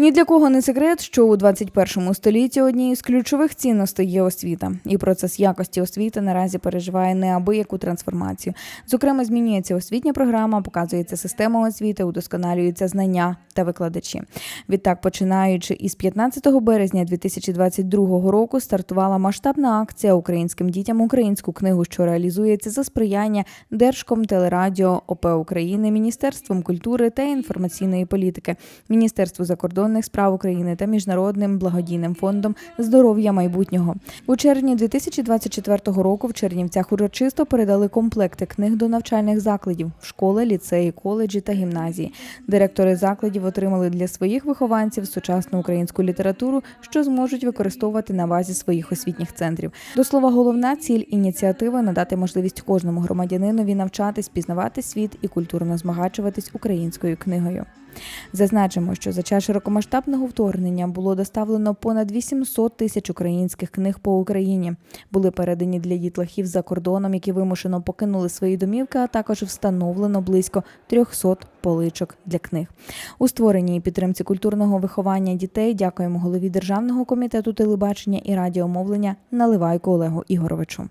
Ні для кого не секрет, що у 21 столітті однією з ключових цінностей є освіта, і процес якості освіти наразі переживає неабияку трансформацію. Зокрема, змінюється освітня програма, показується система освіти, удосконалюються знання та викладачі. Відтак, починаючи із 15 березня 2022 року, стартувала масштабна акція українським дітям українську книгу, що реалізується за сприяння Держкомтелерадіо ОП України, Міністерством культури та інформаційної політики, Міністерству закордонних справ України та Міжнародним благодійним фондом здоров'я майбутнього. У червні 2024 року в Чернівцях урочисто передали комплекти книг до навчальних закладів школи, ліцеї, коледжі та гімназії. Директори закладів отримали для своїх вихованців сучасну українську літературу, що зможуть використовувати на базі своїх освітніх центрів. До слова, головна ціль ініціативи надати можливість кожному громадянинові навчатись, пізнавати світ і культурно змагачуватись українською книгою. Зазначимо, що за час широкомасштабного вторгнення було доставлено понад 800 тисяч українських книг по Україні. Були передані для дітлахів за кордоном, які вимушено покинули свої домівки, а також встановлено близько 300 поличок для книг. У створенні і підтримці культурного виховання дітей дякуємо голові Державного комітету телебачення і радіомовлення Наливайку Олегу Ігоровичу.